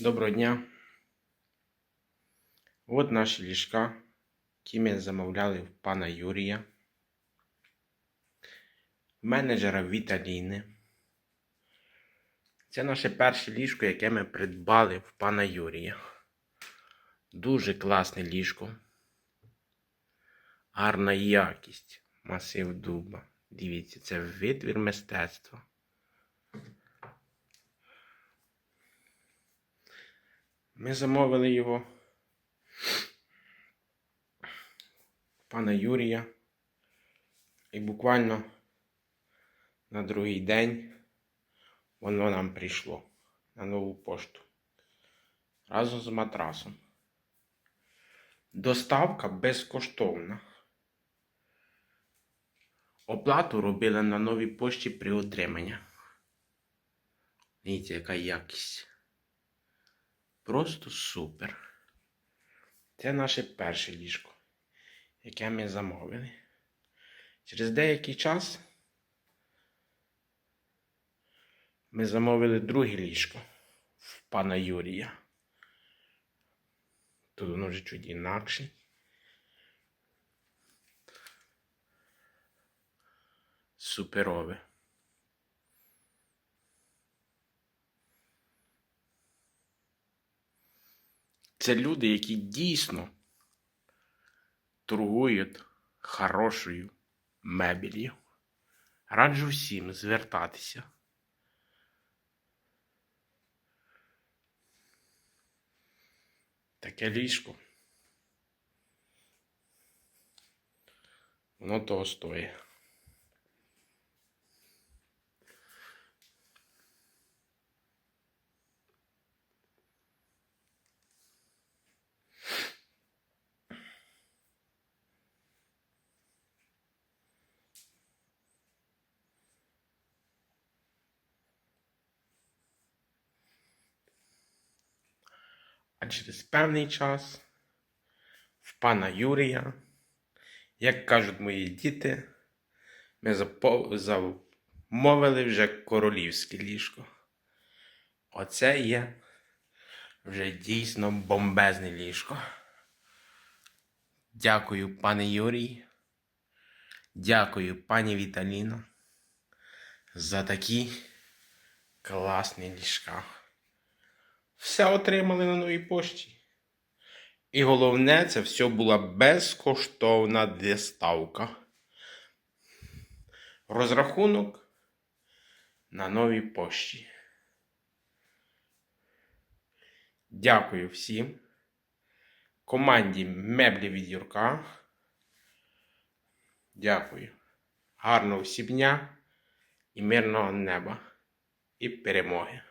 Доброго дня. От наші ліжка, які ми замовляли в пана Юрія, менеджера Віталіни. Це наше перше ліжко, яке ми придбали в пана Юрія. Дуже класне ліжко. Гарна якість. Масив дуба. Дивіться, це витвір мистецтва. Ми замовили його пана Юрія. І буквально на другий день воно нам прийшло на нову пошту. Разом з матрасом. Доставка безкоштовна. Оплату робили на новій пошті при отриманні. Дивіться, яка якість. Просто супер. Це наше перше ліжко, яке ми замовили. Через деякий час ми замовили друге ліжко в пана Юрія. Тут воно вже чуть інакше. Суперове. Це люди, які дійсно торгують хорошою мебелью. Раджу всім звертатися. Таке ліжко. Воно того стоїть. А через певний час в пана Юрія, як кажуть мої діти, ми замовили вже королівське ліжко. Оце є вже дійсно бомбезне ліжко. Дякую, пане Юрій. Дякую, пані Віталіна, за такі класні ліжка. Все отримали на новій пошті. І головне, це все була безкоштовна доставка. Розрахунок на новій пошті. Дякую всім. Команді меблі від Юрка. Дякую. Гарного всім дня і мирного неба і перемоги.